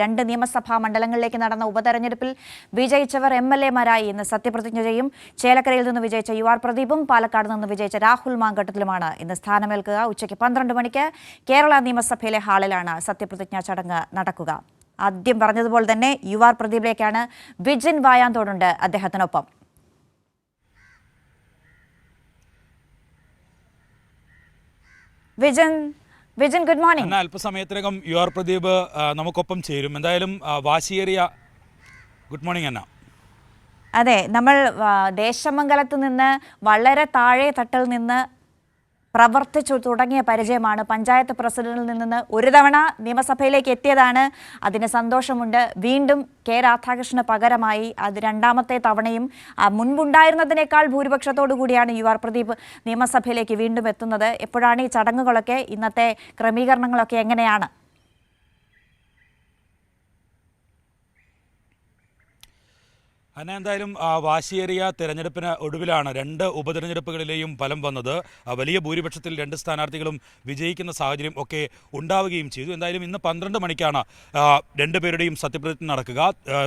രണ്ട് നിയമസഭാ മണ്ഡലങ്ങളിലേക്ക് നടന്ന ഉപതെരഞ്ഞെടുപ്പിൽ വിജയിച്ചവർ എം എൽ എമാരായി ഇന്ന് സത്യപ്രതിജ്ഞ ചെയ്യും. ചേലക്കരയിൽ നിന്ന് വിജയിച്ച യു ആർ പ്രദീപും പാലക്കാട് നിന്ന് വിജയിച്ച രാഹുൽ മാങ്കട്ടത്തിലുമാണ് ഇന്ന് സ്ഥാനമേൽക്കുക. ഉച്ചയ്ക്ക് പന്ത്രണ്ട് മണിക്ക് കേരള നിയമസഭയിലെ ഹാളിലാണ് സത്യപ്രതിജ്ഞാ ചടങ്ങ് നടക്കുക. ആദ്യം പറഞ്ഞതുപോലെ തന്നെ യു ആർ പ്രദീപിലേക്കാണ് വിജിൻ വായാന്തോടുണ്ട് അദ്ദേഹത്തിനൊപ്പം. വിജൻ വിജൻ ഗുഡ് മോർണിംഗ് എന്നാൽ അല്പസമയത്തിനകം യു ആർ പ്രദീപ് നമുക്കൊപ്പം ചേരും. എന്തായാലും വാശിയേറിയ ഗുഡ് മോർണിംഗ് അന്ന. അതെ നമ്മൾ ദേശമംഗലത്ത് നിന്ന് വളരെ താഴെ തട്ടിൽ നിന്ന് പ്രവർത്തിച്ചു തുടങ്ങിയ പരിചയമാണ് പഞ്ചായത്ത് പ്രസിഡന്റിൽ നിന്ന് ഒരു തവണ നിയമസഭയിലേക്ക് എത്തിയതാണ്. അതിന് സന്തോഷമുണ്ട്. വീണ്ടും കെ രാധാകൃഷ്ണന് പകരമായി അത് രണ്ടാമത്തെ തവണയും മുൻപുണ്ടായിരുന്നതിനേക്കാൾ ഭൂരിപക്ഷത്തോടു കൂടിയാണ് യു ആർ പ്രദീപ് നിയമസഭയിലേക്ക് വീണ്ടും എത്തുന്നത്. എപ്പോഴാണ് ഈ ചടങ്ങുകളൊക്കെ? ഇന്നത്തെ ക്രമീകരണങ്ങളൊക്കെ എങ്ങനെയാണ്? അന്ന എന്തായാലും വാശിയേറിയ തെരഞ്ഞെടുപ്പിന് ഒടുവിലാണ് രണ്ട് ഉപതെരഞ്ഞെടുപ്പുകളിലെയും ഫലം വന്നത്. വലിയ ഭൂരിപക്ഷത്തിൽ രണ്ട് സ്ഥാനാർത്ഥികളും വിജയിക്കുന്ന സാഹചര്യം ഒക്കെ ഉണ്ടാവുകയും ചെയ്തു. എന്തായാലും ഇന്ന് പന്ത്രണ്ട് മണിക്കാണ് രണ്ടു രണ്ടുപേരുടെയും സത്യപ്രതിജ്ഞ നടക്കുക.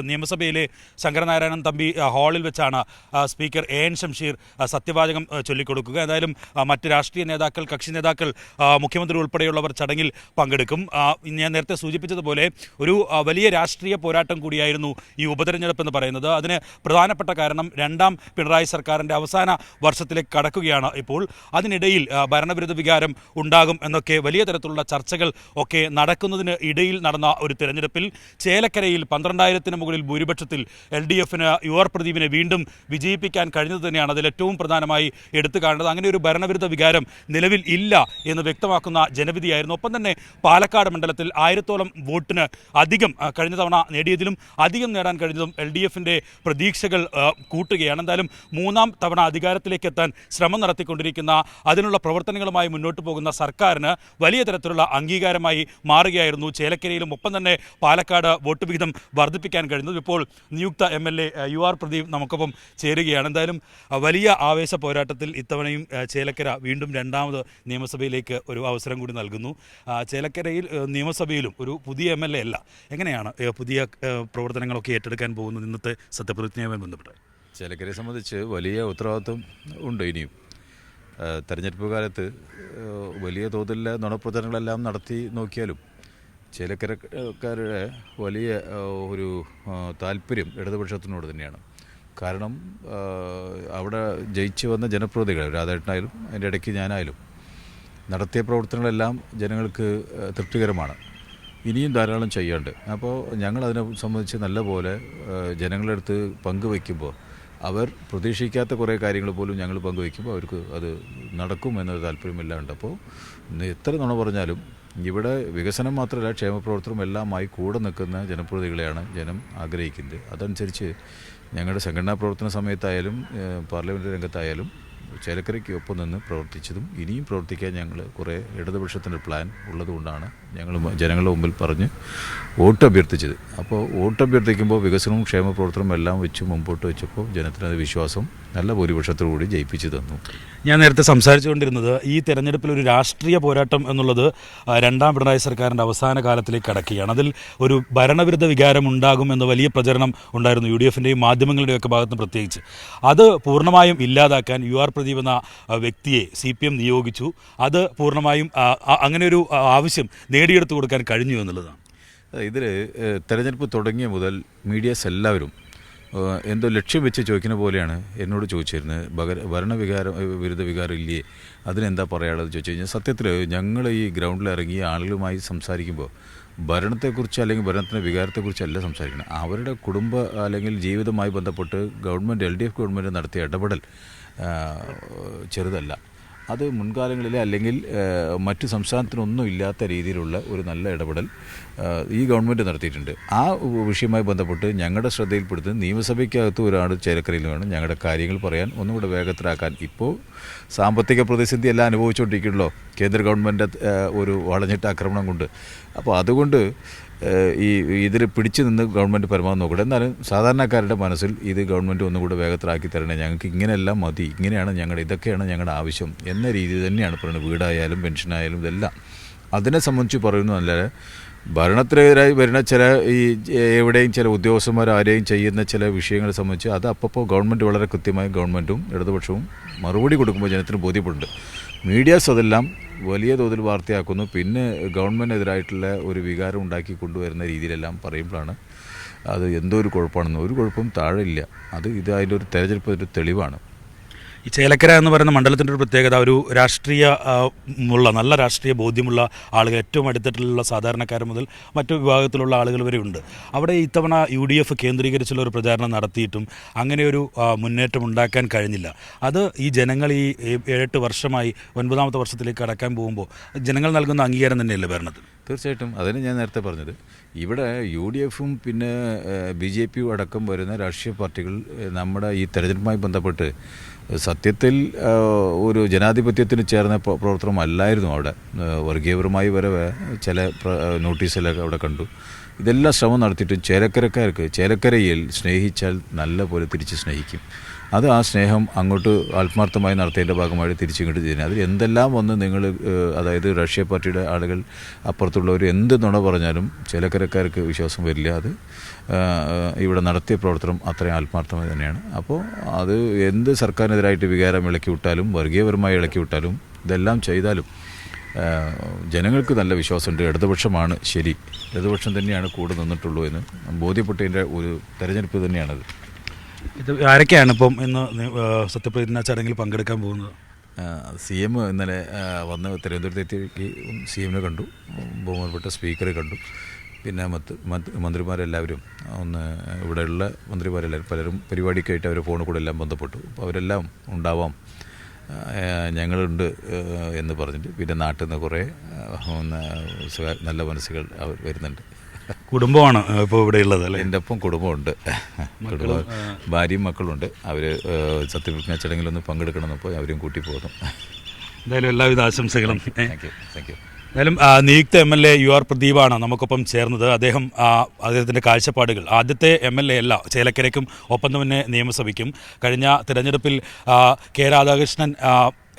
നിയമസഭയിലെ ശങ്കരനാരായണൻ തമ്പി ഹാളിൽ വെച്ചാണ് സ്പീക്കർ എ എൻ ഷംഷീർ സത്യവാചകം ചൊല്ലിക്കൊടുക്കുക. എന്തായാലും മറ്റ് രാഷ്ട്രീയ നേതാക്കൾ കക്ഷി നേതാക്കൾ മുഖ്യമന്ത്രി ഉൾപ്പെടെയുള്ളവർ ചടങ്ങിൽ പങ്കെടുക്കും. ഞാൻ നേരത്തെ സൂചിപ്പിച്ചതുപോലെ ഒരു വലിയ രാഷ്ട്രീയ പോരാട്ടം കൂടിയായിരുന്നു ഈ ഉപതെരഞ്ഞെടുപ്പ് എന്ന് പറയുന്നത്. അതിന് പ്രധാനപ്പെട്ട കാരണം രണ്ടാം പിണറായി സർക്കാരിന്റെ അവസാന വർഷത്തിലേക്ക് കടക്കുകയാണ് ഇപ്പോൾ. അതിനിടയിൽ ഭരണവിരുദ്ധ വികാരം ഉണ്ടാകും എന്നൊക്കെ വലിയ തരത്തിലുള്ള ചർച്ചകൾ ഒക്കെ നടക്കുന്നതിന് ഇടയിൽ നടന്ന ഒരു തെരഞ്ഞെടുപ്പിൽ ചേലക്കരയിൽ പന്ത്രണ്ടായിരത്തിന് മുകളിൽ ഭൂരിപക്ഷത്തിൽ എൽ ഡി എഫിന് യുവർ പ്രദീപിനെ വീണ്ടും വിജയിപ്പിക്കാൻ കഴിഞ്ഞത് തന്നെയാണ് അതിൽ ഏറ്റവും പ്രധാനമായി എടുത്തു കാണുന്നത് അങ്ങനെ ഒരു ഭരണവിരുദ്ധ വികാരം നിലവിൽ ഇല്ല എന്ന് വ്യക്തമാക്കുന്ന ജനവിധിയായിരുന്നു. ഒപ്പം തന്നെ പാലക്കാട് മണ്ഡലത്തിൽ ആയിരത്തോളം വോട്ടിന് അധികം കഴിഞ്ഞ തവണ നേടിയതിലും അധികം നേടാൻ കഴിഞ്ഞതും എൽ ഡി എഫിന്റെ പ്രതീക്ഷകൾ കൂട്ടുകയാണ്. എന്തായാലും മൂന്നാം തവണ അധികാരത്തിലേക്ക് എത്താൻ ശ്രമം നടത്തിക്കൊണ്ടിരിക്കുന്ന അതിനുള്ള പ്രവർത്തനങ്ങളുമായി മുന്നോട്ട് പോകുന്ന സർക്കാരിന് വലിയ തരത്തിലുള്ള അംഗീകാരമായി മാറുകയായിരുന്നു. ചേലക്കരയിലും ഒപ്പം തന്നെ പാലക്കാട് വോട്ട് വിഹിതം വർദ്ധിപ്പിക്കാൻ കഴിഞ്ഞത് ഇപ്പോൾ നിയുക്ത M L A U R Pradeep നമുക്കൊപ്പം ചേരുകയാണ്. എന്തായാലും വലിയ ആവേശ പോരാട്ടത്തിൽ ഇത്തവണയും ചേലക്കര വീണ്ടും രണ്ടാമത് നിയമസഭയിലേക്ക് ഒരു അവസരം കൂടി നൽകുന്നു. ചേലക്കരയിൽ നിയമസഭയിലും ഒരു പുതിയ എം എൽ എ അല്ല. എങ്ങനെയാണ് പുതിയ പ്രവർത്തനങ്ങളൊക്കെ ഏറ്റെടുക്കാൻ പോകുന്നത് ഇന്നത്തെ സത്യപ്രതിജ്ഞയുമായി ബന്ധപ്പെട്ട്. ചിലക്കരെ സംബന്ധിച്ച് വലിയ ഉത്തരവാദിത്വം ഉണ്ട് ഇനിയും. തെരഞ്ഞെടുപ്പ് കാലത്ത് വലിയ തോതിലുള്ള നുണപ്രചരണങ്ങളെല്ലാം നടത്തി നോക്കിയാലും ചേലക്കരക്കാരുടെ വലിയ ഒരു താല്പര്യം ഇടതുപക്ഷത്തിനോട് തന്നെയാണ്. കാരണം അവിടെ ജയിച്ചു വന്ന ജനപ്രതിനിധികൾ രാധാകൃഷ്ണായാലും അതിന്റെ ഇടയ്ക്ക് ഞാനായാലും നടത്തിയ പ്രവർത്തനങ്ങളെല്ലാം ജനങ്ങൾക്ക് തൃപ്തികരമാണ്. ഇനിയും ധാരാളം ചെയ്യാണ്ട്. അപ്പോൾ ഞങ്ങൾ അതിനെ സംബന്ധിച്ച് നല്ലപോലെ ജനങ്ങളുടെ അടുത്ത് പങ്കുവയ്ക്കുമ്പോൾ അവർ പ്രതീക്ഷിക്കാത്ത കുറേ കാര്യങ്ങൾ പോലും ഞങ്ങൾ പങ്കുവയ്ക്കുമ്പോൾ അവർക്ക് അത് നടക്കും എന്നൊരു താല്പര്യമില്ലാണ്ട്. അപ്പോൾ എത്ര നുണ പറഞ്ഞാലും ഇവിടെ വികസനം മാത്രമല്ല ക്ഷേമപ്രവർത്തനം എല്ലാമായി കൂടെ നിൽക്കുന്ന ജനപ്രതിനിധികളെയാണ് ജനം ആഗ്രഹിക്കുന്നത്. അതനുസരിച്ച് ഞങ്ങളുടെ സംഘടനാ പ്രവർത്തന സമയത്തായാലും പാർലമെന്റ് രംഗത്തായാലും ചേലക്കരയ്ക്ക് ഒപ്പം നിന്ന് പ്രവർത്തിച്ചതും ഇനിയും പ്രവർത്തിക്കാൻ ഞങ്ങൾ കുറേ ഇടതുപക്ഷത്തിന്റെ പ്ലാൻ ഉള്ളതുകൊണ്ടാണ് ഞങ്ങൾ ജനങ്ങളുടെ മുമ്പിൽ പറഞ്ഞ് വോട്ട് അഭ്യർത്ഥിച്ചത്. അപ്പോൾ വോട്ട് അഭ്യർത്ഥിക്കുമ്പോൾ വികസനവും ക്ഷേമ പ്രവർത്തനവും എല്ലാം വെച്ച് മുമ്പോട്ട് വെച്ചപ്പോൾ ജനത്തിനത് വിശ്വാസം നല്ല ഭൂരിപക്ഷത്തോടുകൂടി ജയിപ്പിച്ചു തന്നു. ഞാൻ നേരത്തെ സംസാരിച്ചുകൊണ്ടിരുന്നത് ഈ തെരഞ്ഞെടുപ്പിൽ ഒരു രാഷ്ട്രീയ പോരാട്ടം എന്നുള്ളത് രണ്ടാം പിണറായി സർക്കാരിന്റെ അവസാന കാലത്തിലേക്ക് കടക്കുകയാണ്. അതിൽ ഒരു ഭരണവിരുദ്ധ വികാരം ഉണ്ടാകും എന്ന വലിയ പ്രചരണം ഉണ്ടായിരുന്നു യു ഡി എഫിന്റെയും മാധ്യമങ്ങളുടെയും ഒക്കെ ഭാഗത്ത് പ്രത്യേകിച്ച്. അത് പൂർണമായും ഇല്ലാതാക്കാൻ യു ആർ പ്രദീപ് എന്ന വ്യക്തിയെ സി പി എം നിയോഗിച്ചു. അത് പൂർണമായും അങ്ങനെ ഒരു ആവശ്യം നേടിയെടുത്തു കൊടുക്കാൻ കഴിഞ്ഞു എന്നുള്ളതാണ്. ഇതിൽ തെരഞ്ഞെടുപ്പ് തുടങ്ങിയ മുതൽ മീഡിയാസ് എല്ലാവരും എന്തോ ലക്ഷ്യം വെച്ച് ചോദിക്കുന്ന പോലെയാണ് എന്നോട് ചോദിച്ചിരുന്നത്. ഭഗ- ഭരണവികാരം വിരുദ്ധ വികാരം ഇല്ലേ? അതിനെന്താ പറയാനുള്ളത് ചോദിച്ചു കഴിഞ്ഞാൽ സത്യത്തിൽ ഞങ്ങൾ ഈ ഗ്രൗണ്ടിൽ ഇറങ്ങി ആളുകളുമായി സംസാരിക്കുമ്പോൾ ഭരണത്തെക്കുറിച്ച് അല്ലെങ്കിൽ ഭരണത്തിന്റെ വികാരത്തെക്കുറിച്ചല്ല സംസാരിക്കണം അവരുടെ കുടുംബ അല്ലെങ്കിൽ ജീവിതമായി ബന്ധപ്പെട്ട് government L D F government നടത്തിയ ഇടപെടൽ ചെറുതല്ല. അത് മുൻകാലങ്ങളിലെ അല്ലെങ്കിൽ മറ്റ് സംസ്ഥാനത്തിനൊന്നും ഇല്ലാത്ത രീതിയിലുള്ള ഒരു നല്ല ഇടപെടൽ ഈ ഗവൺമെന്റ് നടത്തിയിട്ടുണ്ട്. ആ വിഷയവുമായി ബന്ധപ്പെട്ട് ഞങ്ങളുടെ ശ്രദ്ധയിൽപ്പെടുത്തി നിയമസഭയ്ക്കകത്ത് ഒരാൾ ചേലക്കരയിൽ വേണം ഞങ്ങളുടെ കാര്യങ്ങൾ പറയാൻ ഒന്നും കൂടെ വേഗത്തിലാക്കാൻ. ഇപ്പോൾ സാമ്പത്തിക പ്രതിസന്ധി എല്ലാം അനുഭവിച്ചുകൊണ്ടിരിക്കണല്ലോ കേന്ദ്ര ഗവൺമെന്റ് ഒരു വളഞ്ഞിട്ട ആക്രമണം കൊണ്ട്. അപ്പോൾ അതുകൊണ്ട് ഈ ഇതിൽ പിടിച്ചു നിന്ന് ഗവൺമെന്റ് പരമാവധി നോക്കട്ടെ. എന്നാലും സാധാരണക്കാരുടെ മനസ്സിൽ ഇത് ഗവൺമെന്റ് ഒന്നുകൂടെ വേഗത്തിലാക്കി തരണേ ഞങ്ങൾക്ക് ഇങ്ങനെയെല്ലാം മതി ഇങ്ങനെയാണ് ഞങ്ങളുടെ ഇതൊക്കെയാണ് ഞങ്ങളുടെ ആവശ്യം എന്ന രീതിയിൽ തന്നെയാണ് പറയുന്നത്. വീടായാലും പെൻഷനായാലും ഇതെല്ലാം. അതിനെ സംബന്ധിച്ച് നല്ല ഭരണത്തിനെതിരായി വരുന്ന ചില ഈ എവിടെയും ചില ഉദ്യോഗസ്ഥന്മാർ ആരെയും ചെയ്യുന്ന ചില വിഷയങ്ങളെ സംബന്ധിച്ച് അത് അപ്പോൾ ഗവൺമെന്റ് വളരെ കൃത്യമായി ഗവൺമെന്റും ഇടതുപക്ഷവും മറുപടി കൊടുക്കുമ്പോൾ ജനത്തിന് ബോധ്യപ്പെടുന്നുണ്ട്. മീഡിയാസ് അതെല്ലാം വലിയ തോതിൽ വാർത്തയാക്കുന്നു. പിന്നെ ഗവൺമെന്റിനെതിരായിട്ടുള്ള ഒരു വികാരം ഉണ്ടാക്കി കൊണ്ടുവരുന്ന രീതിയിലെല്ലാം പറയുമ്പോഴാണ് അത് എന്തോ ഒരു കുഴപ്പമാണെന്ന്. ഒരു കുഴപ്പം താഴെ ഇല്ല. അത് ഇത് അതിന്റെ ഒരു തെരഞ്ഞെടുപ്പ് ഒരു തെളിവാണ്. ഈ ചേലക്കര എന്ന് പറയുന്ന മണ്ഡലത്തിന്റെ ഒരു പ്രത്യേകത ഒരു രാഷ്ട്രീയ ഉള്ള നല്ല രാഷ്ട്രീയ ബോധ്യമുള്ള ആളുകൾ ഏറ്റവും അടുത്തിട്ടുള്ള സാധാരണക്കാർ മുതൽ മറ്റു വിഭാഗത്തിലുള്ള ആളുകൾ വരെ ഉണ്ട്. അവിടെ ഇത്തവണ യു ഡി എഫ് കേന്ദ്രീകരിച്ചുള്ള ഒരു പ്രചാരണം നടത്തിയിട്ടും അങ്ങനെ ഒരു മുന്നേറ്റം ഉണ്ടാക്കാൻ കഴിഞ്ഞില്ല. അത് ഈ ജനങ്ങൾ ഈ ഏഴെട്ട് വർഷമായി ഒൻപതാമത്തെ വർഷത്തിലേക്ക് കടക്കാൻ പോകുമ്പോൾ ജനങ്ങൾ നൽകുന്ന അംഗീകാരം തന്നെയല്ലേ ഭരണത്തിൽ? തീർച്ചയായിട്ടും. അതിന് ഞാൻ നേരത്തെ പറഞ്ഞത് ഇവിടെ യു ഡി എഫും പിന്നെ ബി ജെ പിയും അടക്കം വരുന്ന രാഷ്ട്രീയ പാർട്ടികൾ നമ്മുടെ ഈ തെരഞ്ഞെടുപ്പുമായി ബന്ധപ്പെട്ട് സത്യത്തിൽ ഒരു ജനാധിപത്യത്തിന് ചേർന്ന പ്രവർത്തനം പ്രവർത്തനമല്ലായിരുന്നു അവിടെ. വർഗീയപരമായി വരെ ചില നോട്ടീസിലൊക്കെ അവിടെ കണ്ടു. ഇതെല്ലാം ശ്രമം നടത്തിയിട്ടും ചേലക്കരക്കാർക്ക് ചേലക്കരയിൽ സ്നേഹിച്ചാൽ നല്ല പോലെ തിരിച്ച് സ്നേഹിക്കും. അത് ആ സ്നേഹം അങ്ങോട്ട് ആത്മാർത്ഥമായി നടത്തിയതിന്റെ ഭാഗമായിട്ട് തിരിച്ചിങ്ങോട്ട് ചെയ്യുന്നത്. അതിൽ എന്തെല്ലാം വന്ന് നിങ്ങൾ അതായത് രാഷ്ട്രീയ പാർട്ടിയുടെ ആളുകൾ അപ്പുറത്തുള്ളവർ എന്ത് നുണ പറഞ്ഞാലും ചിലക്കരക്കാർക്ക് വിശ്വാസം വരില്ല. അത് ഇവിടെ നടത്തിയ പ്രവർത്തനം അത്രയും ആത്മാർത്ഥമായി തന്നെയാണ്. അപ്പോൾ അത് എന്ത് സർക്കാരിനെതിരായിട്ട് വികാരം ഇളക്കി വിട്ടാലും വർഗീയപരമായി ഇളക്കി വിട്ടാലും ഇതെല്ലാം ചെയ്താലും ജനങ്ങൾക്ക് നല്ല വിശ്വാസമുണ്ട്. ഇടതുപക്ഷമാണ് ശരി. ഇടതുപക്ഷം തന്നെയാണ് കൂടെ നിന്നിട്ടുള്ളൂ എന്ന് ബോധ്യപ്പെട്ടതിന്റെ ഒരു തെരഞ്ഞെടുപ്പ് തന്നെയാണത്. ഇത് ആരൊക്കെയാണ് ഇപ്പം ഇന്ന് സത്യപ്രതിജ്ഞാ ചടങ്ങിൽ പങ്കെടുക്കാൻ പോകുന്നത്? സി എം ഇന്നലെ വന്ന് വന്ന് തിരുവനന്തപുരത്തേക്ക് സി എമ്മിനെ കണ്ടു. ബഹുമാനപ്പെട്ട സ്പീക്കറെ കണ്ടു. പിന്നെ മന്ത്രിമാരെല്ലാവരും ഒന്ന് ഇവിടെയുള്ള മന്ത്രിമാരെല്ലാവരും പലരും പരിപാടിക്കായിട്ട് അവർ ഫോണിൽ കൂടെ എല്ലാം ബന്ധപ്പെട്ടു. അപ്പോൾ അവരെല്ലാം ഉണ്ടാവാം. ഞങ്ങളുണ്ട് എന്ന് പറഞ്ഞിട്ട്. പിന്നെ നാട്ടിൽ നിന്ന് കുറേ നല്ല മനസ്സുകൾ അവർ വരുന്നുണ്ട്. കുടുംബമാണ് ഇപ്പോൾ ഇവിടെ ഉള്ളത് അല്ലേ? എന്റെ ഒപ്പം കുടുംബമുണ്ട് കുടുംബം ഭാര്യയും മക്കളുണ്ട്. അവർ സത്യപ്രതിജ്ഞ ചടങ്ങിലൊന്ന് പങ്കെടുക്കണമെന്നപ്പോൾ അവരും കൂട്ടി പോകുന്നു. എന്തായാലും എല്ലാവിധ ആശംസകളും. താങ്ക് യു താങ്ക് യു എന്തായാലും നിയുക്ത M L A U R പ്രദീപാണ് നമുക്കൊപ്പം ചേർന്നത്. അദ്ദേഹം അദ്ദേഹത്തിന്റെ കാഴ്ചപ്പാടുകൾ. ആദ്യത്തെ എം എൽ എ അല്ല ചേലക്കരയ്ക്കും ഒപ്പം തന്നെ നിയമസഭയ്ക്കും. കഴിഞ്ഞ തിരഞ്ഞെടുപ്പിൽ K Radhakrishnan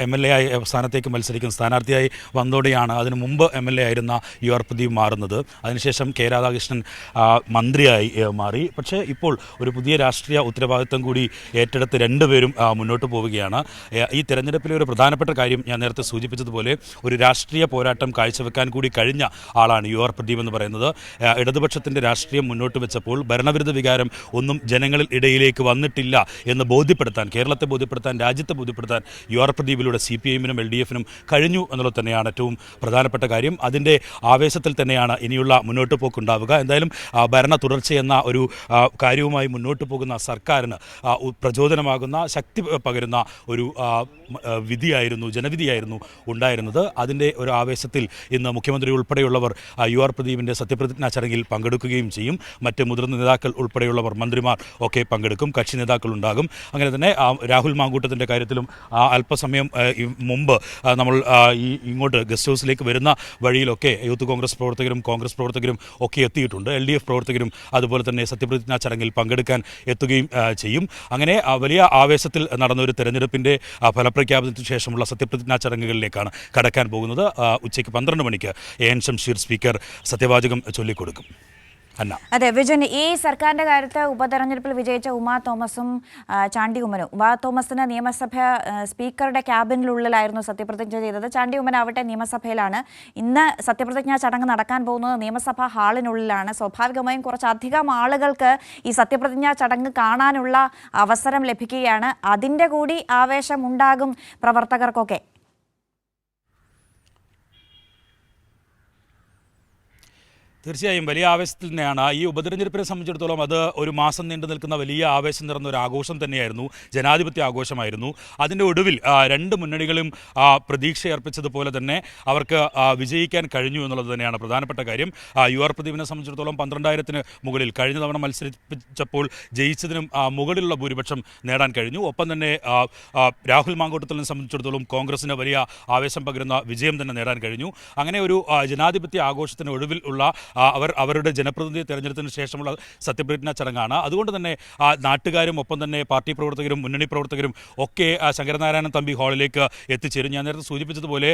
M L A ആയി സ്ഥാനത്തേക്ക് മത്സരിക്കുന്ന സ്ഥാനാർത്ഥിയായി വന്നതോടെയാണ് അതിനു മുമ്പ് എം എൽ എ ആയിരുന്ന യു ആർ പ്രദീപ് മാറുന്നത്. അതിനുശേഷം കെ രാധാകൃഷ്ണൻ മന്ത്രിയായി മാറി. പക്ഷേ ഇപ്പോൾ ഒരു പുതിയ രാഷ്ട്രീയ ഉത്തരവാദിത്തം കൂടി ഏറ്റെടുത്ത് രണ്ടുപേരും മുന്നോട്ട് പോവുകയാണ്. ഈ തെരഞ്ഞെടുപ്പിലെ ഒരു പ്രധാനപ്പെട്ട കാര്യം ഞാൻ നേരത്തെ സൂചിപ്പിച്ചതുപോലെ ഒരു രാഷ്ട്രീയ പോരാട്ടം കാഴ്ചവെക്കാൻ കൂടി കഴിഞ്ഞ ആളാണ് യു ആർ പ്രദീപ് എന്ന് പറയുന്നത്. ഇടതുപക്ഷത്തിന്റെ രാഷ്ട്രീയം മുന്നോട്ട് വെച്ചപ്പോൾ ഭരണവിരുദ്ധ വികാരം ഒന്നും ജനങ്ങളിൽ ഇടയിലേക്ക് വന്നിട്ടില്ല എന്ന് ബോധ്യപ്പെടുത്താൻ കേരളത്തെ ബോധ്യപ്പെടുത്താൻ രാജ്യത്തെ ബോധ്യപ്പെടുത്താൻ യു ആർ സി പി എമ്മിനും എൽ ഡി എഫിനും കഴിഞ്ഞു എന്നുള്ളത് തന്നെയാണ് ഏറ്റവും പ്രധാനപ്പെട്ട കാര്യം. അതിന്റെ ആവേശത്തിൽ തന്നെയാണ് ഇനിയുള്ള മുന്നോട്ട് പോക്കുണ്ടാവുക. എന്തായാലും ഭരണ തുടർച്ച എന്ന ഒരു കാര്യവുമായി മുന്നോട്ട് പോകുന്ന സർക്കാരിന് പ്രചോദനമാകുന്ന ശക്തി പകരുന്ന ഒരു വിധിയായിരുന്നു ജനവിധിയായിരുന്നു ഉണ്ടായിരുന്നത്. അതിന്റെ ഒരു ആവേശത്തിൽ ഇന്ന് മുഖ്യമന്ത്രി ഉൾപ്പെടെയുള്ളവർ യു ആർ പ്രദീപിന്റെ സത്യപ്രതിജ്ഞാ ചടങ്ങിൽ പങ്കെടുക്കുകയും ചെയ്യും. മറ്റ് മുതിർന്ന നേതാക്കൾ ഉൾപ്പെടെയുള്ളവർ മന്ത്രിമാർ ഒക്കെ പങ്കെടുക്കും. കക്ഷി നേതാക്കൾ ഉണ്ടാകും. അങ്ങനെ തന്നെ രാഹുൽ മാങ്കൂട്ടത്തിന്റെ കാര്യത്തിലും അല്പസമയം മുമ്പ് നമ്മൾ ഈ ഇങ്ങോട്ട് ഗസ്റ്റ് ഹൗസിലേക്ക് വരുന്ന വഴിയിലൊക്കെ യൂത്ത് കോൺഗ്രസ് പ്രവർത്തകരും കോൺഗ്രസ് പ്രവർത്തകരും ഒക്കെ എത്തിയിട്ടുണ്ട്. എൽ ഡി എഫ് പ്രവർത്തകരും അതുപോലെ തന്നെ സത്യപ്രതിജ്ഞാ ചടങ്ങിൽ പങ്കെടുക്കാൻ എത്തുകയും ചെയ്യും. അങ്ങനെ വലിയ ആവേശത്തിൽ നടന്ന ഒരു തെരഞ്ഞെടുപ്പിന്റെ ഫലപ്രഖ്യാപനത്തിന് ശേഷമുള്ള സത്യപ്രതിജ്ഞാ ചടങ്ങുകളിലേക്കാണ് കടക്കാൻ പോകുന്നത്. ഉച്ചയ്ക്ക് പന്ത്രണ്ട് മണിക്ക് എ എൻ ഷംഷീർ സ്പീക്കർ സത്യവാചകം ചൊല്ലിക്കൊടുക്കും. അന്ന അതെ വിജയൻ ഈ സർക്കാരിന്റെ കാര്യത്ത് ഉപതെരഞ്ഞെടുപ്പിൽ വിജയിച്ച ഉമാ തോമസും ചാണ്ടി ഉമാ തോമസിന് നിയമസഭ സ്പീക്കറുടെ ക്യാബിനുള്ളിലായിരുന്നു സത്യപ്രതിജ്ഞ ചെയ്തത്. ചാണ്ടി ആവട്ടെ നിയമസഭയിലാണ്. ഇന്ന് സത്യപ്രതിജ്ഞാ ചടങ്ങ് നടക്കാൻ പോകുന്നത് നിയമസഭാ ഹാളിനുള്ളിലാണ്. സ്വാഭാവികമായും കുറച്ചധികം ആളുകൾക്ക് ഈ സത്യപ്രതിജ്ഞാ ചടങ്ങ് കാണാനുള്ള അവസരം ലഭിക്കുകയാണ്. അതിന്റെ കൂടി ആവേശം ഉണ്ടാകും പ്രവർത്തകർക്കൊക്കെ. തീർച്ചയായും വലിയ ആവേശത്തിൽ തന്നെയാണ്. ഈ ഉപതെരഞ്ഞെടുപ്പിനെ സംബന്ധിച്ചിടത്തോളം അത് ഒരു മാസം നീണ്ടു നിൽക്കുന്ന വലിയ ആവേശം നിറഞ്ഞ ഒരു ആഘോഷം തന്നെയായിരുന്നു. ജനാധിപത്യ ആഘോഷമായിരുന്നു. അതിന്റെ ഒടുവിൽ രണ്ട് മുന്നണികളും പ്രതീക്ഷ പ്രതീക്ഷയർപ്പിച്ചതുപോലെ തന്നെ അവർക്ക് വിജയിക്കാൻ കഴിഞ്ഞു എന്നുള്ളത് തന്നെയാണ് പ്രധാനപ്പെട്ട കാര്യം. യു ആർ പ്രദീപിനെ സംബന്ധിച്ചിടത്തോളം പന്ത്രണ്ടായിരത്തിന് മുകളിൽ കഴിഞ്ഞ തവണ മത്സരിപ്പിച്ചപ്പോൾ ജയിച്ചതിനും മുകളിലുള്ള ഭൂരിപക്ഷം നേടാൻ കഴിഞ്ഞു. ഒപ്പം തന്നെ രാഹുൽ മാങ്കോട്ടത്തിനെ സംബന്ധിച്ചിടത്തോളം കോൺഗ്രസിന് വലിയ ആവേശം പകരുന്ന വിജയം തന്നെ നേടാൻ കഴിഞ്ഞു. അങ്ങനെ ഒരു ജനാധിപത്യ ആഘോഷത്തിന് ഒടുവിൽ ഉള്ള അവർ അവരുടെ ജനപ്രതിനിധി തെരഞ്ഞെടുത്തതിന് ശേഷമുള്ള സത്യപ്രതിജ്ഞാ ചടങ്ങാണ്. അതുകൊണ്ട് തന്നെ നാട്ടുകാരും ഒപ്പം തന്നെ പാർട്ടി പ്രവർത്തകരും മുന്നണി പ്രവർത്തകരും ഒക്കെ ശങ്കരനാരായണൻ തമ്പി ഹാളിലേക്ക് എത്തിച്ചേരും. ഞാൻ നേരത്തെ സൂചിപ്പിച്ചതുപോലെ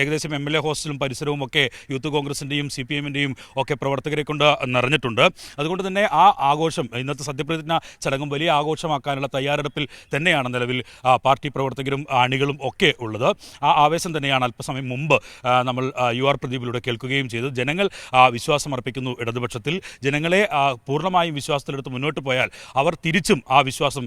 ഏകദേശം എം എൽ എ ഹോസ്റ്റലും പരിസരവും ഒക്കെ യൂത്ത് കോൺഗ്രസിന്റെയും സി പി എമ്മിന്റെയും ഒക്കെ പ്രവർത്തകരെ കൊണ്ട് നിറഞ്ഞിട്ടുണ്ട്. അതുകൊണ്ട് തന്നെ ആ ആഘോഷം ഇന്നത്തെ സത്യപ്രതിജ്ഞ ചടങ്ങും വലിയ ആഘോഷമാക്കാനുള്ള തയ്യാറെടുപ്പിൽ തന്നെയാണ് നിലവിൽ പാർട്ടി പ്രവർത്തകരും അണികളും ഒക്കെ ഉള്ളത്. ആ ആവേശം തന്നെയാണ് അല്പസമയം മുമ്പ് നമ്മൾ യു ആർ പ്രദീപിലൂടെ കേൾക്കുകയും ചെയ്തത്. ജനങ്ങൾ ആ, വിശ്വാസം അർപ്പിക്കുന്നു ഇടതുപക്ഷത്തിൽ. ജനങ്ങളെ പൂർണമായും വിശ്വാസത്തിലെടുത്ത് മുന്നോട്ട് പോയാൽ അവർ തിരിച്ചും ആ വിശ്വാസം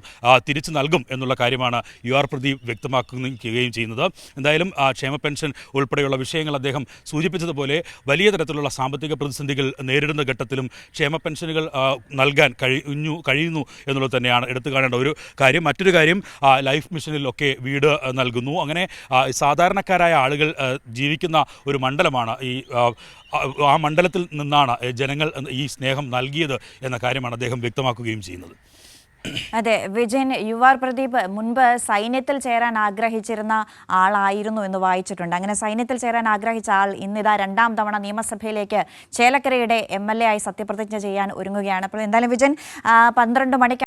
തിരിച്ചു നൽകും എന്നുള്ള കാര്യമാണ് യു ആർ പ്രദീപ് വ്യക്തമാക്കുകയും ചെയ്യുന്നത്. എന്തായാലും ക്ഷേമ പെൻഷൻ ഉൾപ്പെടെയുള്ള വിഷയങ്ങൾ അദ്ദേഹം സൂചിപ്പിച്ചതുപോലെ വലിയ തരത്തിലുള്ള സാമ്പത്തിക പ്രതിസന്ധികൾ നേരിടുന്ന ഘട്ടത്തിലും ക്ഷേമ പെൻഷനുകൾ നൽകാൻ കഴിഞ്ഞു കഴിയുന്നു എന്നുള്ളത് തന്നെയാണ് എടുത്തു കാണേണ്ട ഒരു കാര്യം. മറ്റൊരു കാര്യം ലൈഫ് മിഷനിലൊക്കെ വീട് നൽകുന്നു. അങ്ങനെ സാധാരണക്കാരായ ആളുകൾ ജീവിക്കുന്ന ഒരു മണ്ഡലമാണ് ഈ ആ, മണ്ഡലത്തിൽ നിന്നാണ് ജനങ്ങൾ ഈ സ്നേഹം നൽകിയത് എന്ന കാര്യമാണ് അദ്ദേഹം വ്യക്തമാക്കുകയും ചെയ്യുന്നത്. അതെ വിജയൻ യു ആർ പ്രദീപ് മുൻപ് സൈന്യത്തിൽ ചേരാൻ ആഗ്രഹിച്ചിരുന്ന ആളായിരുന്നു എന്ന് വായിച്ചിട്ടുണ്ട്. അങ്ങനെ സൈന്യത്തിൽ ചേരാൻ ആഗ്രഹിച്ച ആൾ ഇന്നിതാ രണ്ടാം തവണ നിയമസഭയിലേക്ക് ചേലക്കരയുടെ എം ആയി സത്യപ്രതിജ്ഞ ചെയ്യാൻ ഒരുങ്ങുകയാണ്. അപ്പോൾ എന്തായാലും വിജയൻ പന്ത്രണ്ട് മണിക്ക്